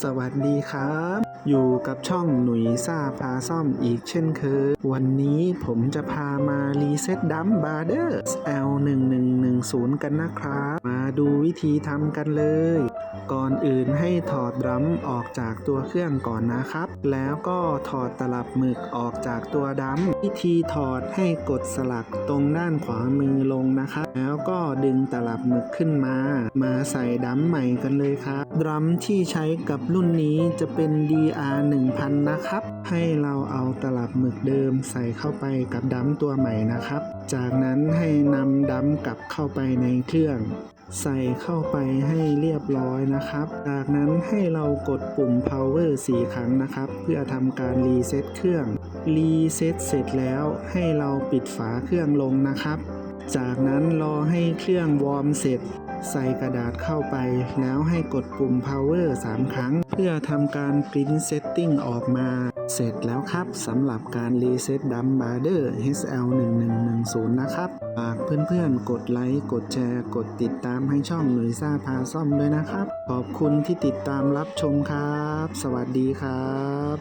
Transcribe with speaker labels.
Speaker 1: สวัสดีครับ อยู่กับช่องหนุ่ยซ่าพาซ่อมอีกเช่นเคยวันนี้ผมจะพามารีเซ็ตดัมบาร์เดอร์ L1110 กันนะครับ มาดูวิธีทำกันเลย ก่อนอื่นให้ถอดดรัมออกจากตัวเครื่องก่อนนะครับ แล้วก็ถอดตลับหมึกออกจากตัวดัมวิธีถอดให้กดสลักตรงด้านขวามือลงนะครับ แล้วก็ดึงตลับหมึกขึ้นมา มาใส่ดัมใหม่กันเลยครับ ดรัมที่ใช้กับรุ่นนี้จะเป็น DR 1000 นะครับ ให้เราเอาตลับหมึกเดิมใส่เข้าไปกับดัมตัวใหม่นะครับ จากนั้นให้นำดัมกลับเข้าไปในเครื่อง ใส่เข้าไปให้เรียบร้อยนะครับ จากนั้นให้เรากดปุ่ม power 4 ครั้งนะครับ เพื่อทำการรีเซ็ตเครื่อง รีเซ็ตเสร็จแล้วให้เราปิดฝาเครื่องลงนะครับ จากนั้นรอให้เครื่องวอร์มเสร็จ ใส่กระดาษเข้าไป แล้วให้กดปุ่ม power 3 ครั้ง เพื่อทำการ print setting ออกมา เสร็จแล้วครับสำหรับการรีเซ็ตดัมบาร์เดอร์ HL1110 นะครับฝากเพื่อนๆ กดไลค์ กดแชร์ กดติดตามให้ช่องหนุ่ยซ่าพาซ่อมด้วยนะครับ ขอบคุณที่ติดตามรับชมครับ สวัสดีครับ